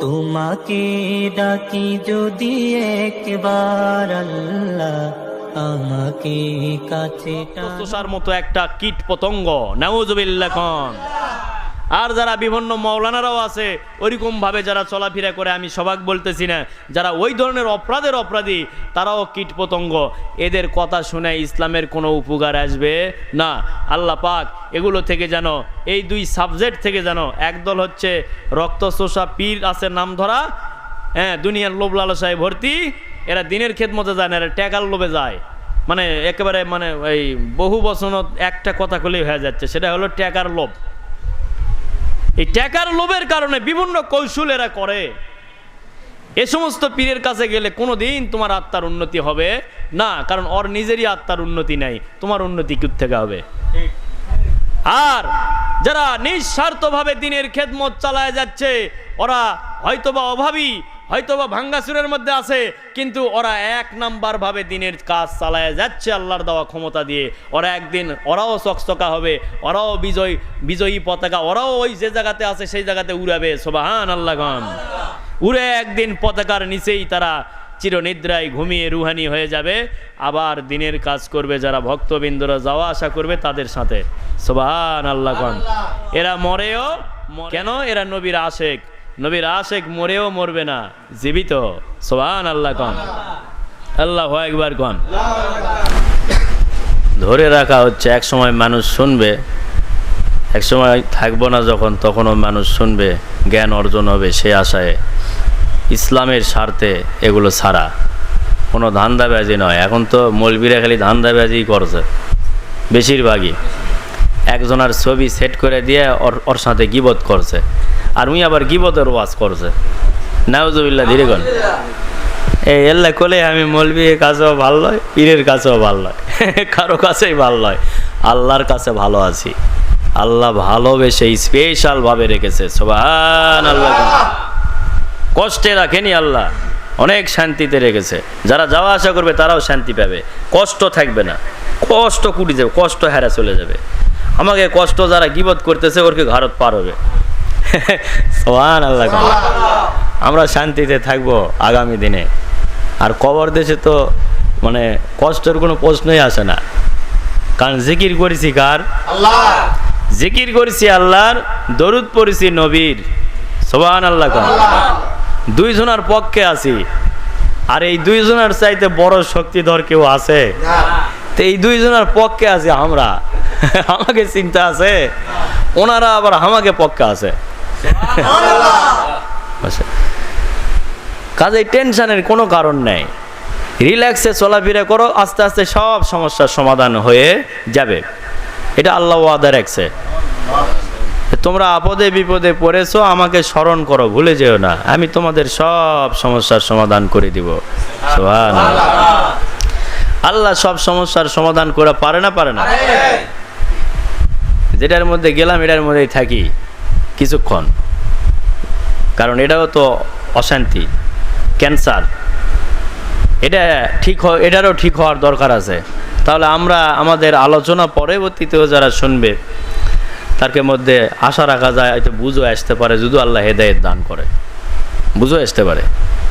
তোমাকে ডাকি যদি একবার আল্লাহ আমাকে কাছে তুষার মতো একটা কীট পতঙ্গ। নাউজবিল্লা কন আর যারা বিভিন্ন মৌলানারাও আছে ওইরকম ভাবে যারা চলাফেরা করে, আমি সবাক বলতেছি না, যারা ওই ধরনের অপরাধের অপরাধী, তারাও কীট পতঙ্গ এদের কথা শুনে ইসলামের কোনো উপকার আসবে না। আল্লাহ পাক এগুলো থেকে যেন, এই দুই সাবজেক্ট থেকে যেন একদল হচ্ছে রক্তচোষা পীর আছে নাম ধরা হ্যাঁ দুনিয়ার লোভ লালসায় ভর্তি, এরা দিনের খেদমতে যায় না, এরা ট্যাকার লোভে যায়। মানে একেবারে মানে ওই বহু বছরত একটা কথা কলেই হয়ে যাচ্ছে, সেটা হলো ট্যাকার লোভ। এই ট্যাকার লোভের কারণে বিভিন্ন কৌশল এরা করে। এ সমস্ত পীরের কাছে গেলে কোনো দিন তোমার আত্মার উন্নতি হবে না, কারণ ওর নিজেরই আত্মার উন্নতি নাই, তোমার উন্নতি থেকে হবে? আর যারা নিঃস্বার্থভাবে দিনের খেদমত চালায় যাচ্ছে, ওরা হয়তোবা অভাবী হয়তোবা ভাঙ্গাসুরের মধ্যে আছে, কিন্তু ওরা এক নাম্বার ভাবে দিনের কাজ চালায় যাচ্ছে আল্লাহর দেওয়া ক্ষমতা দিয়ে। ওরা একদিন ওরাও চকচকা হবে, ওরাও বিজয়, বিজয়ী পতাকা, ওরাও ওই যে জায়গাতে আছে সেই জায়গাতে উড়াবে সোবাহান আল্লাহ গান উড়ে একদিন পতাকার নিচেই তারা চিরনিদ্রায় ঘুমিয়ে রুহানি হয়ে যাবে, আবার দিনের কাজ করবে যারা ভক্তবৃন্দরা যাওয়া আসা করবে তাদের সাথে সোবাহান আল্লাহ খান এরা মরেও, কেন? এরা নবীর আশেক। নবীর আশেক মরেও মরবে না, জীবিত। সোবাহান আল্লাহ কন। আল্লাহ একবার কন। ধরে রাখা হচ্ছে, এক সময় মানুষ শুনবে, এক সময় থাকব না যখন, তখনও মানুষ শুনবে, জ্ঞান অর্জন হবে সে আশায়। ইসলামের স্বার্থে এগুলো ছাড়া। কোনো ধান্দাবাজি নয়। এখন তো মৌলবীরা খালি ধান্দাবাজি করছে, বেশিরভাগই। একজনের ছবি সেট করে দিয়ে ওর ওর সাথে গিবত করছে। আর উই আবার গিবতের ওয়াজ করছে। নাউজুবিল্লাহ, ধীরে কন। এই এল্লা কোলে আমি মৌলবীর কাছেও ভালো নয়, পীরের কাছেও ভালো নয়, কারও কাছেই ভালো নয়। আল্লাহর কাছে ভালো আছি। আল্লাহ ভালোবেসে স্পেশালভাবে রেখেছে সোবান আল্লাহ কষ্টে রাখেনি আল্লাহ, অনেক শান্তিতে রেখেছে। যারা যাওয়া আসা করবে, তারাও শান্তি পাবে। কষ্ট থাকবে না। কষ্ট কুটি যাবে, কষ্ট হেরা চলে যাবে। আমাকে কষ্ট যারা গিবত করতেছে, ওরকে ঘরত পার হবে। সোহান আল্লাহ আমরা শান্তিতে থাকব আগামী দিনে। আর কবর দেশে তো মানে কষ্টের কোনো প্রশ্নই আসে না। কারণ জিকির করেছি কার? জিকির করেছি আল্লাহর দরুদ পড়েছি নবীর। সোবান আল্লাহ। দুইজনার পক্ষে আছি। আর এই দুইজনের চাইতে বড় শক্তিধর কেউ আছে? তো এই দুইজনের পক্ষে আছে আমরা। আমাকে চিন্তা আছে? ওনারা আবার আমাকে পক্ষে আছে। কাজে টেনশনের কোনো কারণ নেই। রিল্যাক্সে চলাফেরা করো, আস্তে আস্তে সব সমস্যার সমাধান হয়ে যাবে। এটা আল্লাহ ওয়াদা রাখছে। তোমরা আপদে বিপদে পড়েছো, আমাকে স্মরণ করো, ভুলে যেও না। আমি তোমাদের সব সমস্যার সমাধান করে দিব। আল্লাহ সব সমস্যার সমাধান করে পারে না পারে না? যেটার মধ্যে গেলাম, এটার মধ্যেই থাকি। কিছুক্ষণ। কারণ এটাও তো অশান্তি। ক্যান্সার। এটা ঠিক এটারও ঠিক হওয়ার দরকার আছে। তাহলে আমরা আমাদের আলোচনা পরবর্তীতেও যারা শুনবে, তারকে মধ্যে আশা রাখা যায়, হয়তো বুঝো আসতে পারে যদি আল্লাহ হেদায়েত দান করে। বুঝো আসতে পারে।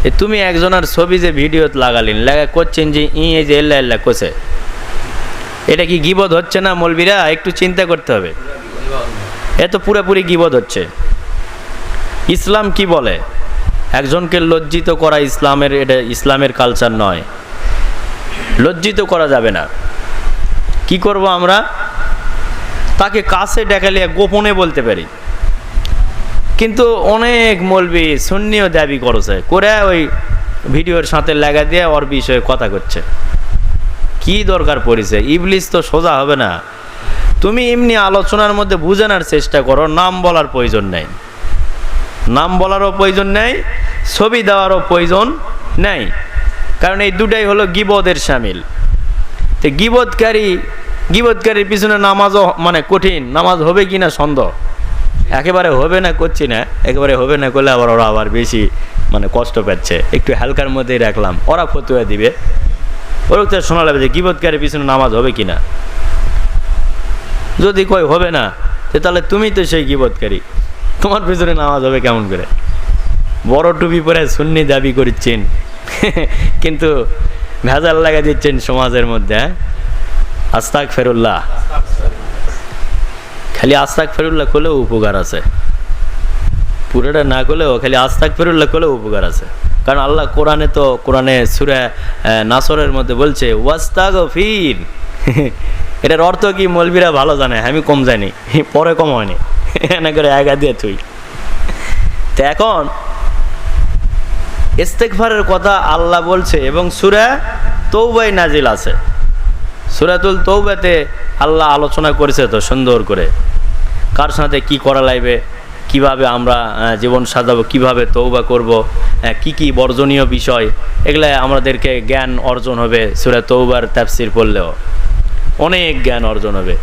এ তুমি একজনের ছবি যে ভিডিও লাগালিন লাগা করছেন যে ই, এই যে এল্লা এল্লা কোসে এটা কি গিবদ হচ্ছে না মলবিরা? একটু চিন্তা করতে হবে। এ তো পুরোপুরি গিবদ হচ্ছে। ইসলাম কি বলে? একজনকে লজ্জিত করা ইসলামের, এটা ইসলামের কালচার নয়। লজ্জিত করা যাবে না। কি করব আমরা? তাকে কাছে ডেকালিয়ে গোপনে বলতে পারি। কিন্তু অনেক মলবি সুন্নিও দাবি করছে। করে ওই ভিডিওর সাথে লাগা দিয়ে ওর বিষয়ে কথা করছে। কি দরকার পড়েছে? ইবলিস তো সোজা হবে না। তুমি এমনি আলোচনার মধ্যে বুঝানোর চেষ্টা করো, নাম বলার প্রয়োজন নেই। নাম বলারও প্রয়োজন নেই, ছবি দেওয়ারও প্রয়োজন নেই। কারণ এই দুটাই হলো গিবদের সামিল। তো গিবদকারী গিবদকারীর পিছনে নামাজও মানে কঠিন, নামাজ হবে কি না সন্দেহ? একেবারে হবে না, করছি না। একেবারে হবে না করলে আবার ওরা আবার বেশি মানে কষ্ট পাচ্ছে। একটু হালকার মধ্যেই রাখলাম। ওরা ফতুয়া দিবে। ওরা তো শোনা লাগবে যে গিবদকারীর পিছনে নামাজ হবে কি না। যদি কই হবে না তাহলে তুমি তো সেই গিবদকারী তোমার পিছনে নামাজ হবে কেমন করে? বড় টুপি পরে সুন্নি দাবি করছেন। কিন্তু ভেজাল লাগা দিচ্ছেন সমাজের মধ্যে হ্যাঁ? আস্তাক ফেরুল্লাহ খালি আস্তাক ফেরুল্লাহ করলেও উপকার আছে। পুরোটা না করলেও, খালি আস্তাক ফেরুল্লাহ করলেও উপকার আছে। কারণ আল্লাহ কোরআনে তো, কোরআনে সুরে নাসরের মধ্যে বলছে ওয়াস্তাগ ফির এটার অর্থ কি মলবিরা ভালো জানে? আমি কম জানি। পরে কম হয়নি। এনে করে একা দিয়ে তুই তো এখন ইস্তেকফারের কথা আল্লাহ বলছে এবং সুরা তৌবাই নাজিল আছে। সুরাতুল তৌবাতে আল্লাহ আলোচনা করেছে তো সুন্দর করে। কার সাথে কি করা লাগবে? কীভাবে আমরা জীবন সাজাবো? কীভাবে তৌবা করব? কি কি বর্জনীয় বিষয়? এগুলা আমাদেরকে জ্ঞান অর্জন হবে সুরা তৌবার তাফসির পড়লেও। অনেক জ্ঞান অর্জন হবে।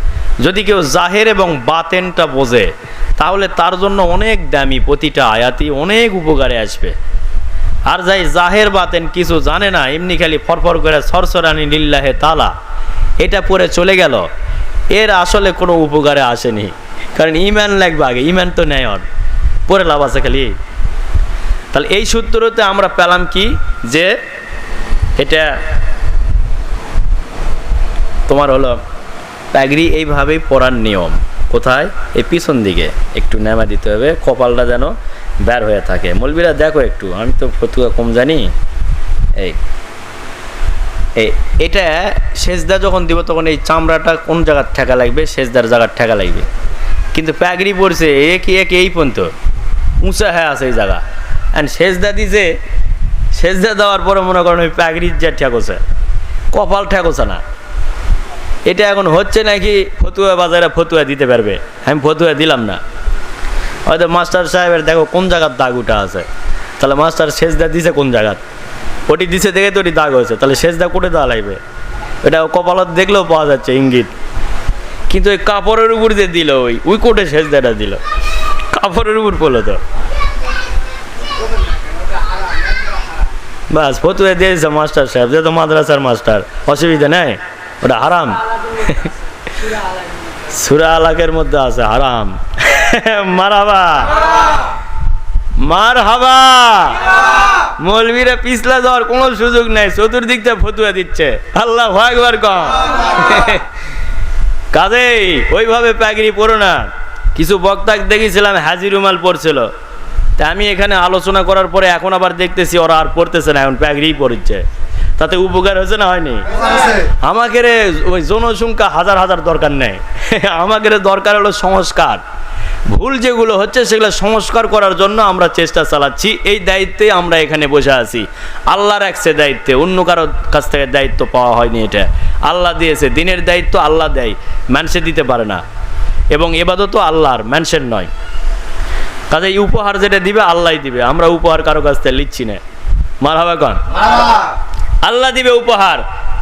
যদি কেউ জাহের এবং বাতেনটা বোঝে, তাহলে তার জন্য অনেক দামি প্রতিটা আয়াতি অনেক উপকারে আসবে। আর যাই জাহের বাতেন কিছু জানে না, এমনি খালি ফরফর করে সরসরানি লিল্লাহে তালা, এটা পরে চলে গেল। এর আসলে কোনো উপকারে আসেনি। কারণ ইমান লাগবে আগে, ইমান তো নেয় ওর পরে লাভ আছে খালি। তাহলে এই সূত্রতে আমরা পেলাম কি? যে এটা তোমার হলো প্যাগরি এইভাবেই পরার নিয়ম। কোথায়? এই পিছন দিকে। একটু নেমা দিতে হবে, কপালটা যেন বের হয়ে থাকে। মলবিরা, দেখো একটু, আমি তো ফতুয়া কম জানি। এই এই, এটা সেজদা যখন দিব, তখন এই চামড়াটা কোন জায়গার ঠেকা লাগবে? সেজদার জায়গার ঠেকা লাগবে। কিন্তু প্যাগরি পড়ছে, এক এক এই পর্যন্ত। উঁচা হয়ে আছে এই জায়গা। অ্যান্ড সেজদা দিছে, সেজদা দেওয়ার পরে মনে করেন ওই প্যাগরির যা ঠেকোছে। কপাল ঠেকোছে না। এটা এখন হচ্ছে নাকি ফতুয়া বাজারে ফতুয়া দিতে পারবে? আমি ফতুয়া দিলাম না। হয়তো মাস্টার সাহেবের দেখো কোন জায়গার দাগ উঠা আছে। তাহলে মাস্টার সেজদা দিছে কোন জায়গার? ওটি দিছে দেখে তো ওটি দাগ হয়েছে। তাহলে সেজদা কোটে দেওয়া লাগবে। এটা কপালত দেখলেও পাওয়া যাচ্ছে ইঙ্গিত। কিন্তু ওই কাপড়ের উপর যে দিল ওই ওই কোটে সেজদাটা দিল। কাপড়ের উপর পড়ল তো। বাস, ফতুয়া দিয়েছে মাস্টার সাহেব। যে তো মাদ্রাসার মাস্টার, অসুবিধা নেই, ওটা হারাম। সুরা আলাকের মধ্যে আছে, হারাম। মারাবা মার হাবা মৌলবীরা পিছলা যাওয়ার কোনো সুযোগ নাই থেকে ফতুয়া দিচ্ছে। আল্লাহ একবার কম কাজেই ওইভাবে প্যাগরি পড়ো না। কিছু বক্তা দেখেছিলাম, হাজির রুমাল পড়ছিল তা আমি এখানে আলোচনা করার পরে এখন আবার দেখতেছি ওরা আর পড়তেছে না, এখন প্যাগরি পড়ছে তাতে উপকার হয়েছে না হয়নি? আমাকে রে ওই জনসংখ্যা হাজার হাজার দরকার নেই। আমাকে রে দরকার হলো সংস্কার। ভুল যেগুলো হচ্ছে সেগুলো সংস্কার করার জন্য আমরা চেষ্টা চালাচ্ছি। এই দায়িত্বে আমরা এখানে বসে আছি। আল্লাহ রাখছে দায়িত্বে অন্য কারোর কাছ থেকে দায়িত্ব পাওয়া হয়নি এটা। আল্লাহ দিয়েছে দিনের দায়িত্ব আল্লাহ দেয় মানুষে দিতে পারে না। এবং এবাদতও আল্লাহর মানুষের নয়। কাজে এই উপহার যেটা দিবে আল্লাহ দিবে। আমরা উপহার কারও কাছ থেকে লিখছি না। মার হবে কন আল্লাহ দিবে উপহার।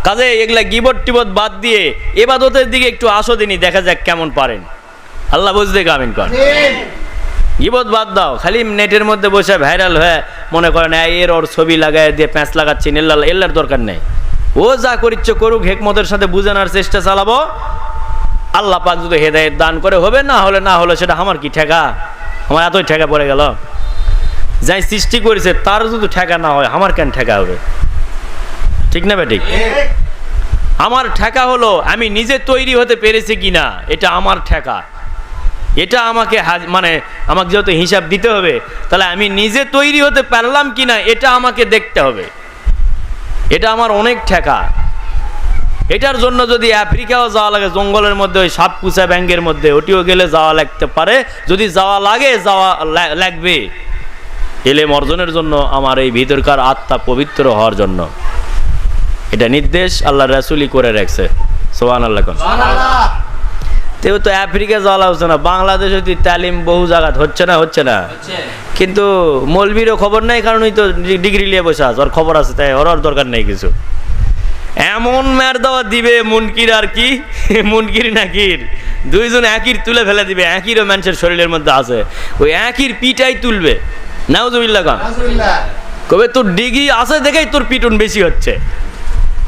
কাজে এগুলা গিবট টিবট বাদ দিয়ে এবাদতের দিকে একটু আসো দিনই দেখা যাক কেমন পারেন। আল্লাহ বুঝতে কামিন কর গিবত বাদ দাও খালি নেটের মধ্যে বসে ভাইরাল হয়ে মনে করেন এর ওর ছবি লাগায় দিয়ে প্যাঁচ লাগাচ্ছেন এল্লা এল্লার দরকার নেই। ও যা করিচ্ছে করুক হেকমতের সাথে বুঝানোর চেষ্টা চালাবো। আল্লাহ পাক যদি হেদায়ত দান করে হবে না হলে না হলে সেটা আমার কি ঠেকা? আমার এতই ঠেকা পড়ে গেল। যাই সৃষ্টি করেছে তার যদি ঠেকা না হয় আমার কেন ঠেকা হবে? ঠিক না ঠিক আমার ঠেকা হলো আমি নিজে তৈরি হতে পেরেছি কি না এটা আমার ঠেকা। এটা আমাকে মানে আমাকে যেহেতু হিসাব দিতে হবে, তাহলে আমি নিজে তৈরি হতে পারলাম কি না এটা আমাকে দেখতে হবে। এটা আমার অনেক ঠেকা। এটার জন্য যদি আফ্রিকাও যাওয়া লাগে, জঙ্গলের মধ্যে, ওই সাতপুষা ব্যাংকের মধ্যে, ওটিও গেলে যাওয়া লাগতে পারে। যদি যাওয়া লাগে, যাওয়া লাগবে। এলেম অর্জনের জন্য আমার এই ভিতরকার আত্মা পবিত্র হওয়ার জন্য। এটা নির্দেশ আল্লাহ রাসুলি করে রাখছে। সোহান আল্লাহ তেও তো আফ্রিকা যাওয়া হচ্ছে না বাংলাদেশে তালিম বহু জায়গাত হচ্ছে না হচ্ছে না। কিন্তু মলবিরও খবর নাই কারণ ওই তো ডিগ্রি নিয়ে বসে আছে ওর খবর আছে তাই ওর দরকার নেই কিছু। এমন ম্যার দেওয়া দিবে মুনকির আর কি মুনকির নাকির। দুইজন একই তুলে ফেলে দিবে একইরও মানুষের শরীরের মধ্যে আছে। ওই একই পিটাই তুলবে। নাউজুবিল্লাহ খান কবে তোর ডিগ্রি আছে দেখেই তোর পিটুন বেশি হচ্ছে।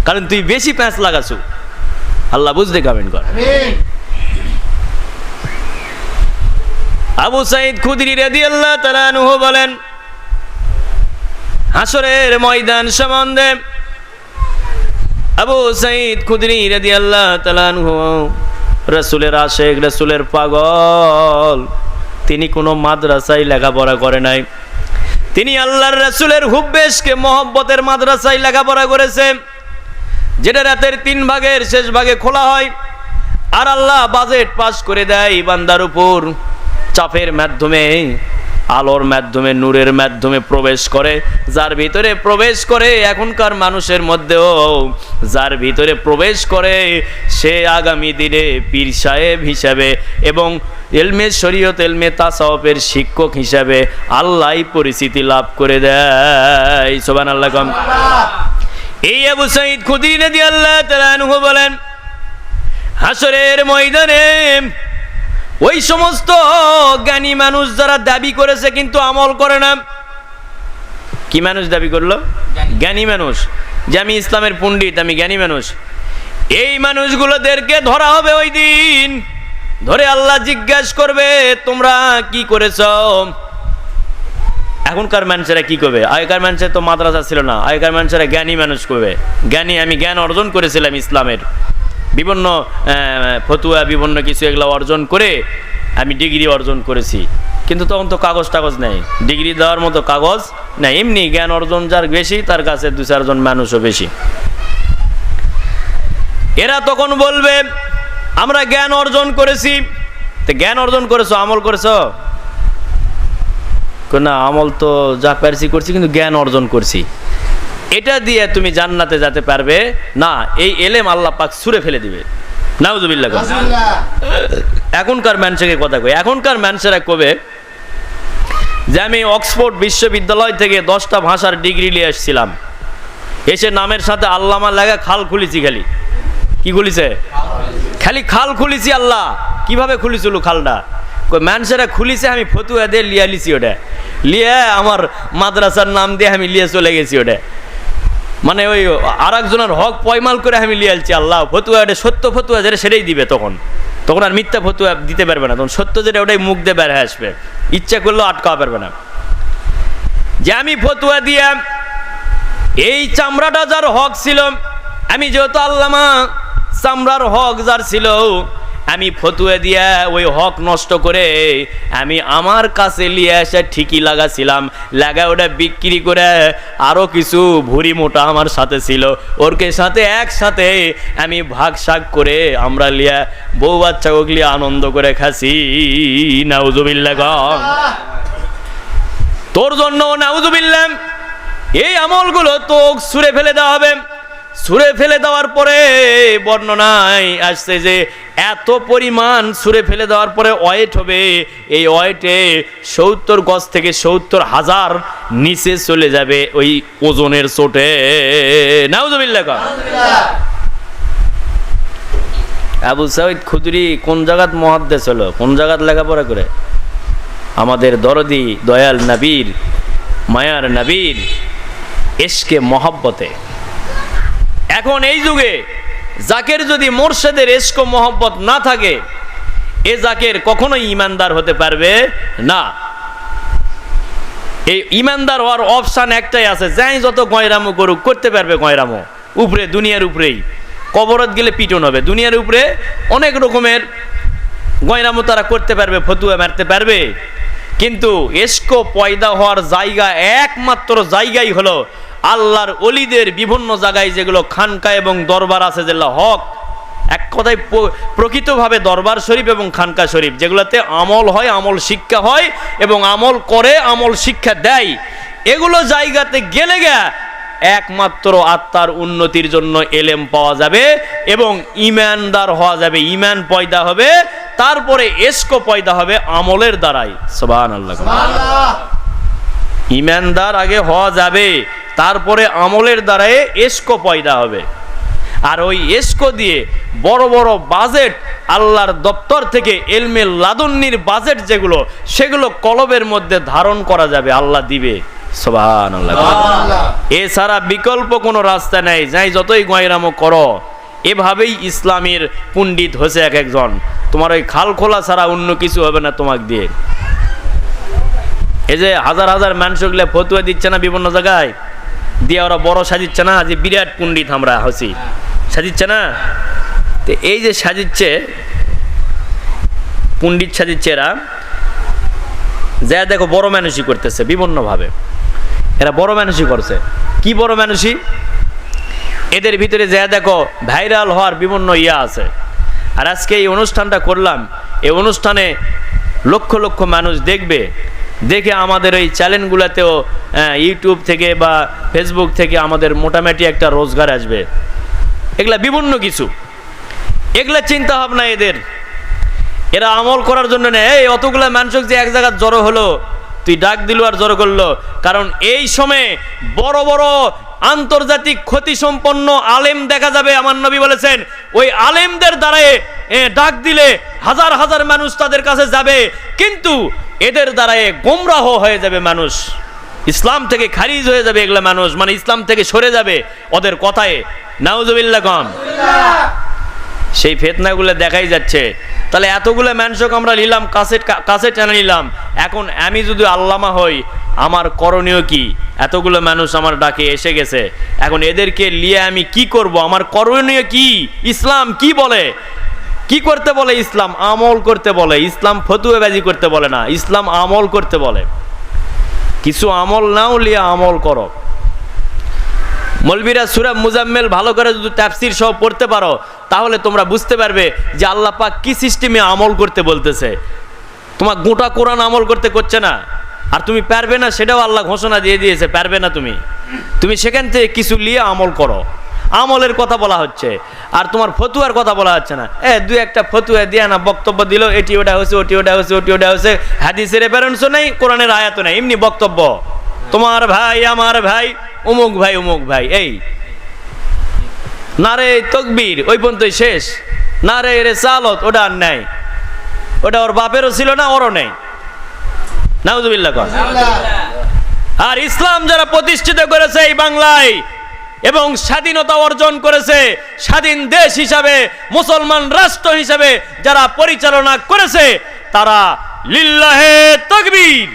কারণ তুই বেশি প্যাঁচ লাগাছু। আল্লাহ বুঝতে কামেন কর। আবু সাইদ খুদরি রেদি আল্লাহ তালানুহ বলেন হাসরের ময়দান সম্বন্ধে আবু সাইদ খুদরি রাদি আল্লাহ তালানহু রসুলের আশেখ রসুলের পাগল। তিনি কোনো মাদ্রাসায় লেখাপড়া করে নাই। তিনি আল্লাহর রসুলের হুব্বেশকে মহব্বতের মাদ্রাসায় লেখাপড়া করেছে যেটা রাতের তিন ভাগের শেষ ভাগে খোলা হয়, আর আল্লাহ বাজেট পাস করে দেয় বান্দার উপর। চাপের মাধ্যমে, আলোর মাধ্যমে, নূরের মাধ্যমে প্রবেশ করে। যার ভিতরে প্রবেশ করে এখনকার মানুষের মধ্যেও, যার ভিতরে প্রবেশ করে সে আগামী দিনে পীর সাহেব হিসাবে এবং এলমে শরীয়ত, এলমে তাসাওপের শিক্ষক হিসাবে আল্লাহ পরিচিতি লাভ করে দেয়। সোবান আল্লাহ এই আবু সাইদ খুদির নদী আল্লাহ তালানহু বলেন হাসরের ময়দানে ওই সমস্ত জ্ঞানী মানুষ যারা দাবি করেছে কিন্তু আমল করে না। কি মানুষ দাবি করল? জ্ঞানী মানুষ। যে আমি ইসলামের পণ্ডিত আমি জ্ঞানী মানুষ। এই মানুষগুলোদেরকে ধরা হবে ওই দিন। ধরে আল্লাহ জিজ্ঞাসা করবে তোমরা কি করেছ? এখনকার মানুষেরা কি করবে? আগেকার মানুষের তো মাদ্রাসা ছিল না। আগেকার মানুষেরা জ্ঞানী মানুষ করবে। জ্ঞানী, আমি জ্ঞান অর্জন করেছিলাম ইসলামের। বিভিন্ন ফতুয়া, বিভিন্ন কিছু এগুলো অর্জন করে আমি ডিগ্রি অর্জন করেছি। কিন্তু তখন তো কাগজ টাগজ নেই। ডিগ্রি দেওয়ার মতো কাগজ নেই। এমনি জ্ঞান অর্জন যার বেশি, তার কাছে দু চারজন মানুষও বেশি। এরা তখন বলবে, আমরা জ্ঞান অর্জন করেছি। তো জ্ঞান অর্জন করেছ, আমল করেছ? না আমল তো যা পারছি করছি কিন্তু জ্ঞান অর্জন করছি। এটা দিয়ে তুমি জান্নাতে যেতে পারবে। না এই এলেম আল্লাহ পাক সুরে ফেলে দিবে। নাউজুবিল্লাহ এখনকার মানুষকে কথা কই। এখনকার মানুষেরা কবে? যে আমি অক্সফোর্ড বিশ্ববিদ্যালয় থেকে দশটা ভাষার ডিগ্রি নিয়ে এসেছিলাম। এসে নামের সাথে আল্লামা লাগা খাল খুলেছি খালি। কি খুলিছে। খালি খাল খুলিছি আল্লাহ। কীভাবে খুলিছিল খালটা? মানুষেরা খুলিছে, আমি ফতুয়া দিয়ে লিয়া লিছি ওটা। লিয়ে আমার মাদ্রাসার নাম দিয়ে আমি লিয়ে চলে গেছি ওটা। মানে ওই আর একজনের হক পয়মাল করে আমি লিয়ে আলছি, আল্লাহ, ফতুয়া ওটা সত্য ফতুয়া যেটা সেটাই দিবে তখন। তখন আর মিথ্যা ফতুয়া দিতে পারবে না, তখন সত্য যেটা ওটাই মুখ দিয়ে হয়ে আসবে। ইচ্ছা করলেও আটকাওয়া পারবে না। যে আমি ফতুয়া দিয়া এই চামড়াটা যার হক ছিল, আমি যেহেতু আল্লামা, চামড়ার হক যার ছিল আমি ফতুয়া দিয়া ওই হক নষ্ট করে আমি আমার কাছে নিয়ে এসে ঠিকই লাগাছিলাম। লাগা ওটা বিক্রি করে আরও কিছু ভুরি মোটা আমার সাথে ছিল। ওরকে সাথে একসাথে আমি ভাগ শাক করে আমরা লিয়া বউ বাচ্চা ওগলি আনন্দ করে খাসি। নাউজুবিল্লাহ গম তোর জন্য নাউজুবিল্লাহ, এই আমলগুলো তো সুরে ফেলে দেওয়া হবে। সুরে ফেলে দেওয়ার পরে বর্ণনায় আসছে যে এত পরিমাণ সুরে ফেলে দেওয়ার পরে ওয়েট হবে। এই ওয়েটে সত্তর গজ থেকে সত্তর হাজার নিচে চলে যাবে ওই ওজনের চোটে। নাউজুবিল্লাহ কর। আবু সাইদ খুদরি কোন জায়গাত মহাদ্দেশ হলো? কোন জায়গাত লেখাপড়া করে? আমাদের দরদি দয়াল নাবির, মায়ার নবীর এসকে মহব্বতে। এখন এই যুগে জাকের যদি মোর্শেদের এস্ক মহব্বত না থাকে, এ জাকের কখনোই ইমানদার হতে পারবে না। এই ইমানদার হওয়ার অপশান একটাই আছে, যাই যত গয়রামো করুক, করতে পারবে গয়রামো, উপরে, দুনিয়ার উপরেই। কবরত গেলে পিটন হবে, দুনিয়ার উপরে অনেক রকমের গয়রামো তারা করতে পারবে, ফতুয়া মারতে পারবে। কিন্তু এসকো পয়দা হওয়ার জায়গা একমাত্র জায়গাই হলো আল্লাহর অলিদের বিভিন্ন জায়গায় যেগুলো খানকা এবং দরবার আছে যেগুলো হক এক কথায় প্রকৃতভাবে দরবার শরীফ এবং খানকা শরীফ যেগুলোতে আমল হয় আমল শিক্ষা হয় এবং আমল করে আমল শিক্ষা দেয়। এগুলো জায়গাতে গেলে গা একমাত্র আত্মার উন্নতির জন্য এলেম পাওয়া যাবে এবং ইমানদার হওয়া যাবে ইমান পয়দা হবে তারপরে এসকো পয়দা হবে আমলের দ্বারাই। সবান আল্লাহ ইমানদার আগে হওয়া যাবে তারপরে আমলের দ্বারাই এসকো পয়দা হবে। আর ওই এসকো দিয়ে বড় বড় বাজেট আল্লাহর দপ্তর থেকে এলমে লাদন্নির বাজেট যেগুলো সেগুলো কলবের মধ্যে ধারণ করা যাবে আল্লাহ দিবে। এছাড়া বিকল্প কোনো রাস্তা নেই যাই যতই গয়রামো করো এভাবেই ইসলামের পণ্ডিত হয়েছে এক একজন। তোমার ওই খাল খোলা ছাড়া অন্য কিছু হবে না তোমাকে দিয়ে। এই যে হাজার হাজার মানুষগুলো ফতুয়া দিচ্ছে না বিভিন্ন জায়গায়? দিয়ে ওরা বড় সাজিচ্ছে না, যে বিরাট পণ্ডিত আমরা হসি। সাজিচ্ছে না? তো এই যে সাজিচ্ছে, পণ্ডিত সাজিচ্ছে এরা, যা দেখো বড় মানুষই করতেছে বিভিন্নভাবে। এরা বড় মানুষই করছে। কি বড় মানুষই? এদের ভিতরে যা দেখো ভাইরাল হওয়ার বিভিন্ন ইয়া আছে। আর আজকে এই অনুষ্ঠানটা করলাম, এই অনুষ্ঠানে লক্ষ লক্ষ মানুষ দেখবে দেখে আমাদের ওই চ্যানেলগুলোতেও ইউটিউব থেকে বা ফেসবুক থেকে আমাদের মোটামুটি একটা রোজগার আসবে। এগুলা বিভিন্ন কিছু। এগুলা চিন্তা ভাবনা এদের। এরা আমল করার জন্য নেই এই অতগুলা মানুষ যে এক জায়গায় জড়ো হলো তুই ডাক দিল আর জড়ো করল। কারণ এই সময়ে বড় বড় আন্তর্জাতিক ক্ষতি সম্পন্ন আলেম দেখা যাবে আমার নবী বলেছেন। ওই আলেমদের দ্বারাই এ, ডাক দিলে হাজার হাজার মানুষ তাদের কাছে যাবে। কিন্তু এদের দ্বারাই গোমরাহ হয়ে যাবে মানুষ। ইসলাম থেকে খারিজ হয়ে যাবে এগুলো মানুষ মানে ইসলাম থেকে সরে যাবে ওদের কথায়। নাউজুবিল্লাহ কম সেই ফেতনাগুলো দেখাই যাচ্ছে। তাহলে এতগুলো ম্যানশক আমরা নিলাম, কাসেট কাছে টেনে নিলাম। এখন আমি যদি আল্লামা হই, আমার করণীয় কি? এতগুলো মানুষ আমার ডাকে এসে গেছে। এখন এদেরকে নিয়ে আমি কি করব? আমার করণীয় কি? ইসলাম কি বলে? কি করতে বলে ইসলাম? আমল করতে বলে। ইসলাম ফতুয়াবাজি করতে বলে না। ইসলাম আমল করতে বলে। কিছু আমল নাও লিয়ে আমল করো। মলবিরা সুরা মুজাম্মেল ভালো করে যদি তাফসির সহ পড়তে পারো, তাহলে তোমরা বুঝতে পারবে যে আল্লাহ পাক কি সিস্টেমে আমল করতে বলতেছে। তোমার গোটা কোরআন আমল করতে করছে না। আর তুমি পারবে না, সেটাও আল্লাহ ঘোষণা দিয়ে দিয়েছে, পারবে না তুমি। তুমি সেখান থেকে কিছু নিয়ে আমল করো। আমলের কথা বলা হচ্ছে। আর তোমার ফতুয়ার কথা বলা হচ্ছে না। এ দুই একটা ফতুয়া দিয়ে না বক্তব্য দিল এটি ওটা হয়েছে ওটি ওটা হয়েছে ওটি ওটা হয়েছে। হাদিসের রেফারেন্সও নেই কোরআনের আয়াতও নেই এমনি বক্তব্য। তোমার ভাই আমার ভাই অমুক ভাই অমুক ভাই এই। না রে তকবীর ওই পর্যন্তই শেষ। না রে রে চালত ওটা আর নাই। ওটা ওর বাপেরও ছিল না ওরও নেই। নাউজুবিল্লাহ। আর ইসলাম যারা প্রতিষ্ঠিত করেছে এই বাংলায় এবং স্বাধীনতা অর্জন করেছে স্বাধীন দেশ হিসাবে, মুসলমান রাষ্ট্র হিসাবে যারা পরিচালনা করেছে, তারা লিল্লাহে তকবীর।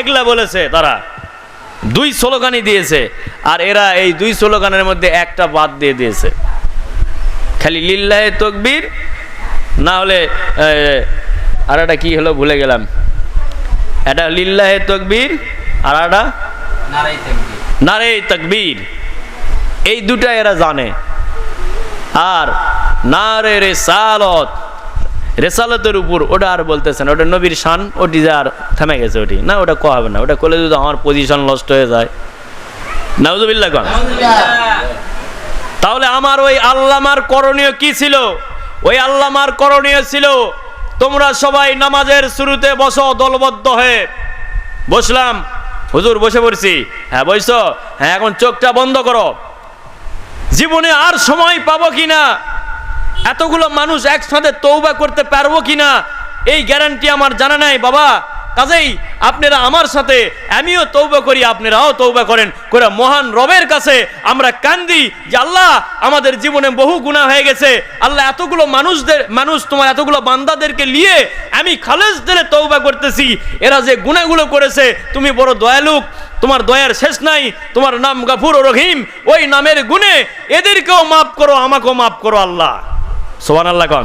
এগুলা বলেছে তারা। দুই স্লোগানই দিয়েছে, আর এরা এই দুই স্লোগানের মধ্যে একটা বাদ দিয়ে দিয়েছে। খালি লিল্লাহে তকবীর, না হলে আর একটা কি হলো ভুলে গেলাম। এটা লিল্লাহে তকবীর আর একটা নারে তকবীর। এই দুটা এরা জানে। আর নারে রেসালত। রেসালতের উপর ওটা আর বলতেছেন ওটা নবীর শান ওটি যে আর থেমে গেছে ওটি। না ওটা কো হবে না ওটা করলে যদি আমার পজিশন নষ্ট হয়ে যায়। নাউজুবিল্লাহ কন। তাহলে আমার ওই আল্লামার করণীয় কি ছিল? ওই আল্লামার করণীয় ছিল তোমরা সবাই নামাজের শুরুতে বসো দলবদ্ধ হয়ে। বসলাম। হুজুর বসে পড়ছি। হ্যাঁ বসছো হ্যাঁ এখন চোখটা বন্ধ করো। জীবনে আর সময় পাবো কিনা? এতগুলো মানুষ একসাথে তৌবা করতে পারব কিনা? এই গ্যারান্টি আমার জানা নাই, বাবা। কাজেই আপনারা আমার সাথে, আমিও তৌবা করি, আপনারাও তৌবা করেন। করে মহান রবের কাছে আমরা কান্দি যে আল্লাহ, আমাদের জীবনে বহু গুণা হয়ে গেছে। আল্লাহ এতগুলো মানুষদের, মানুষ তোমার এতগুলো বান্দাদেরকে নিয়ে আমি খালেজ দিলে তৌবা করতেছি। এরা যে গুণাগুলো করেছে, তুমি বড় দয়ালুক তোমার দয়ার শেষ নাই, তোমার নাম গাফুর রহিম, ওই নামের গুণে এদেরকেও মাফ করো, আমাকেও মাফ করো আল্লাহ। সোহান আল্লাহ কন।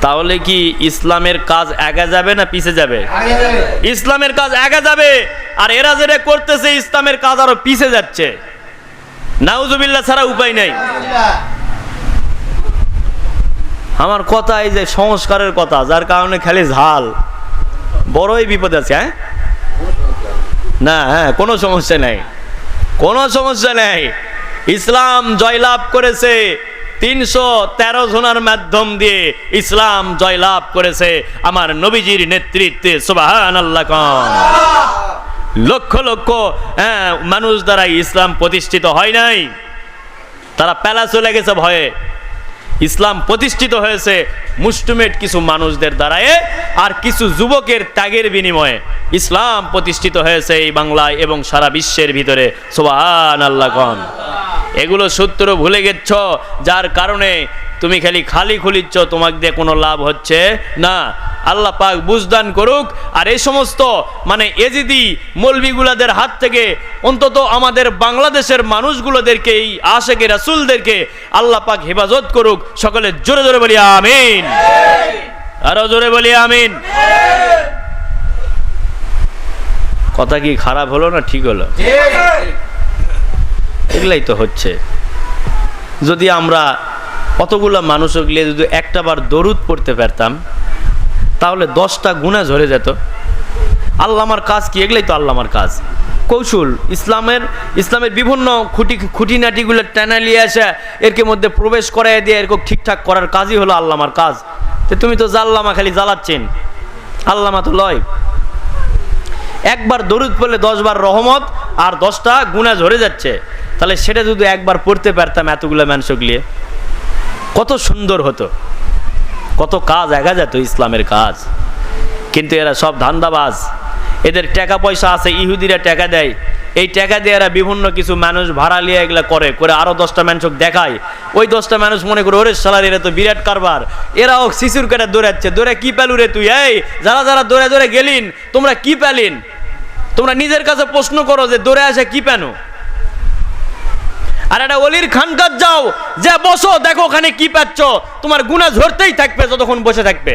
তাহলে কি ইসলামের কাজ একা যাবে না পিছে যাবে? ইসলামের কাজ একা যাবে? আর এরা যেটা করতেছে ইসলামের কাজ আরও পিছে যাচ্ছে। নাউজুবিল্লাহ ছাড়া উপায় নাই। আমার কথা এই যে সংস্কারের কথা যার কারণে খালি ঝাল। বড়ই বিপদ আছে হ্যাঁ? না হ্যাঁ কোনো সমস্যা নেই। কোনো সমস্যা নেই। ইসলাম জয়লাভ করেছে তিনশো তেরো জনের মাধ্যম দিয়ে ইসলাম জয়লাভ করেছে আমার নবীজির নেতৃত্বে সুবাহান আল্লাহ লক্ষ লক্ষ হ্যাঁ, মানুষ দ্বারা ইসলাম প্রতিষ্ঠিত হয় নাই। তারা প্যালা চলে গেছে ভয়ে। ইসলাম প্রতিষ্ঠিত হয়েছে মুষ্টুমেট কিছু মানুষদের দ্বারায় আর কিছু যুবকের ত্যাগের বিনিময়ে ইসলাম প্রতিষ্ঠিত হয়েছে এই বাংলায় এবং সারা বিশ্বের ভিতরে। সোহান আল্লাহ এগুলো সূত্র ভুলে গেছ, যার কারণে তুমি খালি খালি খুলিচ্ছ তোমাকে দিয়ে কোনো লাভ হচ্ছে না। আল্লাহ পাক বুঝদান করুক আর এই সমস্ত মানে এজিদি মলবিগুলাদের হাত থেকে অন্তত আমাদের বাংলাদেশের মানুষগুলোদেরকে এই আশেকে রাসুলদেরকে আল্লাহ পাক হেফাজত করুক। সকলে জোরে জোরে বলি আমিন। আরও জোরে বলি আমিন। কথা কি খারাপ হলো না ঠিক হলো? এগুলাই তো হচ্ছে। যদি আমরা অতগুলো মানুষ গেলে যদি একটা বার দরুদ পড়তে পারতাম, তাহলে দশটা গুণা ঝরে যেত। আল্লামার কাজ কি? এগুলাই তো আল্লামার কাজ। কৌশল, ইসলামের ইসলামের বিভিন্ন খুঁটি, খুঁটিনাটিগুলো টেনা নিয়ে আসে এরকে মধ্যে প্রবেশ করাই দিয়ে এরকম ঠিকঠাক করার কাজই হলো আল্লামার কাজ। তো তুমি তো জাল্লামা খালি জ্বালাচ্ছেন। আল্লামা তো লয়। একবার দরুদ পড়লে দশবার রহমত আর দশটা গুণা ঝরে যাচ্ছে। তাহলে সেটা যদি একবার পড়তে পারতাম এতগুলো মানুষ মানুষগুলিয়ে কত সুন্দর হতো। কত কাজ এগা যেত ইসলামের কাজ। কিন্তু এরা সব ধান্দাবাজ। এদের টাকা পয়সা আছে, ইহুদিরা টাকা দেয়। এই টাকা দিয়ে এরা বিভিন্ন কিছু মানুষ ভাড়া লিয়ে এগুলা করে করে আরও দশটা মানুষক দেখায়। ওই দশটা মানুষ মনে করে, ওরে সালার এরা তো বিরাট কারবার। এরাও শিশুর কেটে দৌড়াচ্ছে, দৌড়ে কি পেলু রে তুই? এই, যারা যারা দৌড়ে দৌড়ে গেলিন, তোমরা কি পেলিন? তোমরা নিজের কাছে প্রশ্ন করো যে, দৌড়ে আসে কি পেনো? আর একটা অলির খানকার যাও, যে বসো, দেখো ওখানে কি পাচ্ছ। তোমার গুণা ঝরতেই থাকবে, যতক্ষণ বসে থাকবে।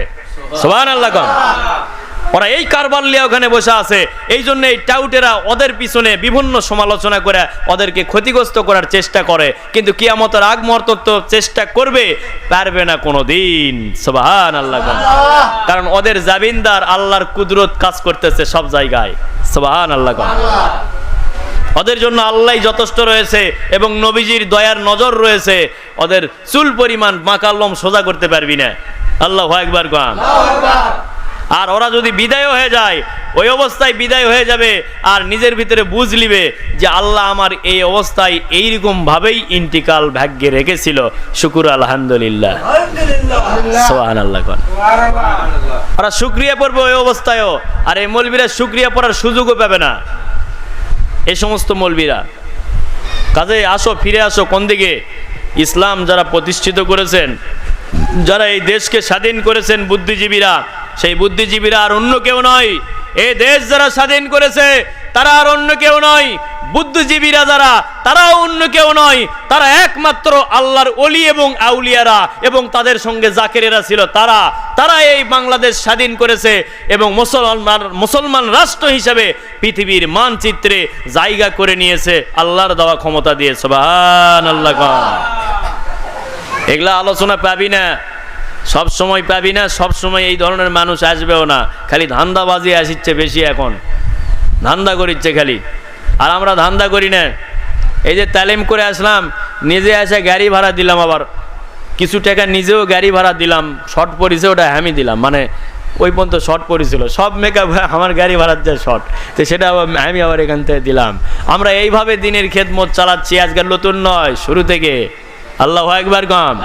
সোহান আল্লাহ ওরা এই কারবার লিয়ে ওখানে বসে আছে। এই জন্য এই টাউটেরা ওদের পিছনে বিভিন্ন সমালোচনা করে ওদেরকে ক্ষতিগ্রস্ত করার চেষ্টা করে। কিন্তু কিয়ামতের আগ মুহূর্ত তো চেষ্টা করবে, পারবে না কোনো দিন সোহান আল্লাহ কারণ ওদের জাবিনদার আল্লাহর কুদরত কাজ করতেছে সব জায়গায়। সোহান আল্লাহ। ওদের জন্য আল্লাহ যথেষ্ট রয়েছে এবং নবীজির দয়ার নজর রয়েছে। ওদের চুল পরিমাণ মাকাল্লম সোজা করতে পারবি না। আল্লাহ একবার গান আর ওরা যদি বিদায় হয়ে যায় ওই অবস্থায় বিদায় হয়ে যাবে আর নিজের ভিতরে বুঝ লিবে যে আল্লাহ আমার এই অবস্থায় এইরকম ভাবেই ইন্টিকাল ভাগ্যে রেখেছিল। শুকুর আলহামদুলিল্লাহ। ওরা শুক্রিয়া পড়বে ওই অবস্থায়ও। আর এই মলবিরা শুক্রিয়া পড়ার সুযোগও পাবে না। এই সমস্ত মলবিরা। কাজে আসো, ফিরে আসো, কোন দিকে? ইসলাম যারা প্রতিষ্ঠিত করেছেন, যারা এই দেশকে স্বাধীন করেছেন বুদ্ধিজীবীরা, সেই বুদ্ধিজীবীরা আর অন্য কেউ নয়। এই দেশ যারা স্বাধীন করেছে তারা আর অন্য কেউ নয়। বুদ্ধিজীবীরা যারা, তারাও অন্য কেউ নয়। তারা একমাত্র আল্লাহর অলি এবং আউলিয়ারা এবং তাদের সঙ্গে জাকেরেরা ছিল তারা। তারা এই বাংলাদেশ স্বাধীন করেছে এবং মুসলমান মুসলমান রাষ্ট্র হিসেবে পৃথিবীর মানচিত্রে জায়গা করে নিয়েছে। আল্লাহর দেওয়া ক্ষমতা দিয়ে সোবাহান আল্লাহ এগুলা আলোচনা পাবি না। সব সময় পাবি না, সব সময় এই ধরনের মানুষ আসবেও না। খালি ধান্দাবাজি আসিচ্ছে বেশি এখন। ধান্দা করিচ্ছে খালি। আর আমরা ধান্দা করি না। এই যে তালিম করে আসলাম নিজে এসে গাড়ি ভাড়া দিলাম আবার। কিছু টাকা নিজেও গাড়ি ভাড়া দিলাম শর্ট পরিছে ওটা আমি দিলাম। মানে ওই পর্যন্ত শর্ট পড়েছিল সব মেকআপ আমার গাড়ি ভাড়ার যে শর্ট তো সেটা আবার আমি আবার এখান থেকে দিলাম। আমরা এইভাবে দিনের খেদমত চালাচ্ছি আজকাল নতুন নয় শুরু থেকে। আল্লাহ একবার কম।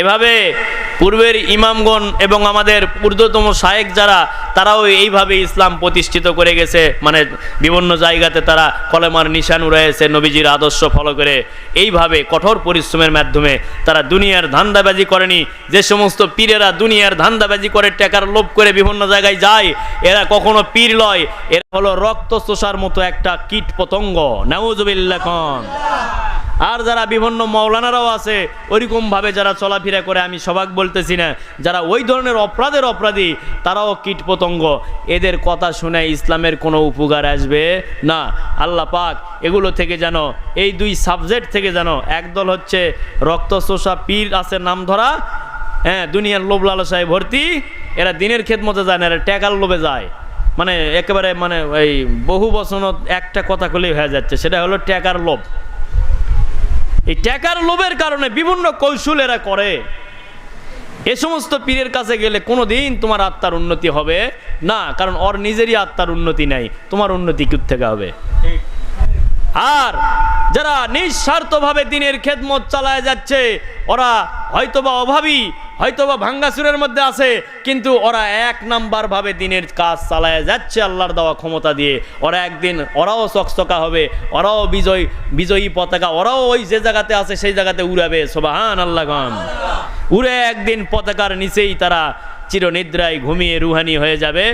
এভাবে পূর্বের ইমামগণ এবং আমাদের ঊর্ধ্বতম শায়েক যারা, তারাও এইভাবে ইসলাম প্রতিষ্ঠিত করে গেছে। মানে বিভিন্ন জায়গাতে তারা কলেমার নিশান উড়াইছে নবীজির আদর্শ ফলো করে। এইভাবে কঠোর পরিশ্রমের মাধ্যমে তারা দুনিয়ার ধান্দাবাজি করেনি। যে সমস্ত পীরেরা দুনিয়ার ধান্দাবাজি করে, টাকার লোভ করে বিভিন্ন জায়গায় যায়, এরা কখনো পীর লয়। এরা হলো রক্ত চোষার মতো একটা কীট পতঙ্গ। নাউজুবিল্লাহ খান। আর যারা বিভিন্ন মৌলানারাও আছে ওইরকম ভাবে যারা চলাফেরা করে, আমি সবাক বলতেছি না। যারা ওই ধরনের অপরাধের অপরাধী, তারাও কীট পতঙ্গ এদের কথা শুনে ইসলামের কোনো উপকার আসবে না। আল্লাহ পাক এগুলো থেকে যেন, এই দুই সাবজেক্ট থেকে যেন একদল হচ্ছে রক্তচোষা পীর আছে নাম ধরা হ্যাঁ দুনিয়ার লোভ লালসায় ভর্তি, এরা দিনের খেদমতে যায় না, এরা ট্যাকার লোভে যায়। মানে একেবারে মানে এই বহু বছর একটা কথা কলেই হয়ে যাচ্ছে, সেটা হলো ট্যাকার লোভ। এই টাকার লোভের কারণে বিভিন্ন কৌশল এরা করে। এ সমস্ত পীরের কাছে গেলে কোনো দিন তোমার আত্মার উন্নতি হবে না, কারণ ওর নিজেরই আত্মার উন্নতি নাই, তোমার উন্নতি কি থেকে হবে? আর যারা নিঃস্বার্থভাবে দিনের খেদমত চালায় যাচ্ছে, ওরা হয়তোবা অভাবী, হয়তোবা ভাঙ্গাসুরের মধ্যে আছে, কিন্তু ওরা এক নাম্বার ভাবে দিনের কাজ চালায় যাচ্ছে আল্লাহর দেওয়া ক্ষমতা দিয়ে। ওরা একদিন ওরাও চকচকা হবে, ওরাও বিজয়, বিজয়ী পতাকা, ওরাও ওই যে জায়গাতে আছে সেই জায়গাতে উড়াবে সোবাহান আল্লাহ গান উড়ে একদিন পতাকার নিচেই তারা চিরনিদ্রায় ঘুমিয়ে রুহানি হয়ে যাবে,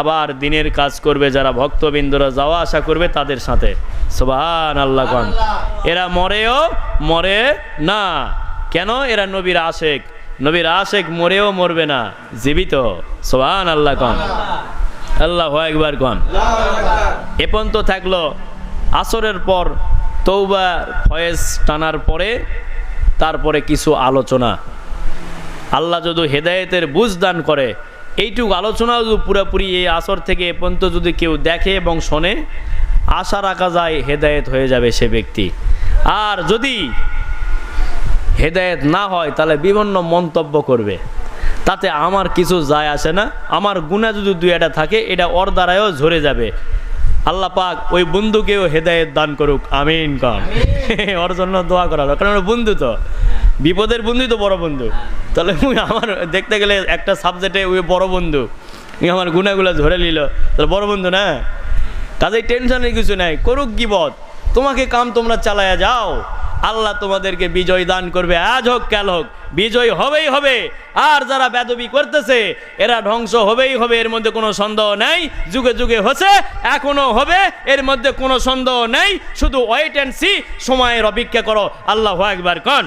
আবার দিনের কাজ করবে যারা ভক্তবৃন্দরা যাওয়া আসা করবে তাদের সাথে। সোবাহান আল্লাহ গান এরা মরেও মরে না। কেন? এরা নবীর আশেক। নবীর আশেক মরেও মরবে না। জীবিত। সোহান আল্লাহ কন। আল্লাহ একবার কন এ পর্যন্ত থাকল আসরের পর তৌবা ফয়েজ টানার পরে তারপরে কিছু আলোচনা। আল্লাহ যদি হেদায়েতের বুঝ দান করে এইটুকু আলোচনাও যদি পুরোপুরি এই আসর থেকে এ পর্যন্ত যদি কেউ দেখে এবং শোনে আশা রাখা যায় হেদায়েত হয়ে যাবে সে ব্যক্তি। আর যদি হেদায়েত না হয় তাহলে বিভিন্ন মন্তব্য করবে। তাতে আমার কিছু যায় আসে না। আমার গুণা যদি দুই একটা থাকে এটা ওর দ্বারায়ও ঝরে যাবে। আল্লাহ পাক ওই বন্ধুকেও হেদায়েত দান করুক। আমিন কন ওর জন্য দোয়া করা হলো কারণ ওর বন্ধু তো। বিপদের বন্ধুই তো বড় বন্ধু। তাহলে আমার দেখতে গেলে একটা সাবজেক্টে ওই বড় বন্ধু। আমার গুণাগুলো ঝরে নিল। তাহলে বড় বন্ধু না? কাজে টেনশনের কিছু নাই করুক কি গিবত। তোমাকে কাম তোমরা চালায়া যাও। আল্লাহ তোমাদেরকে বিজয় দান করবে আজ হোক কাল হোক। বিজয় হবেই হবে। আর যারা বেদবি করতেছে এরা ধ্বংস হবেই হবে এর মধ্যে কোনো সন্দেহ নেই। যুগে যুগে হচ্ছে এখনও হবে এর মধ্যে কোনো সন্দেহ নেই। শুধু ওয়েট অ্যান্ড সি সময়ের অপেক্ষা করো। আল্লাহ একবার কন?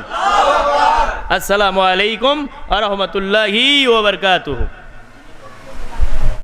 আসসালামু আলাইকুম আ রহমতুল্লাহি ওবরকাতুহু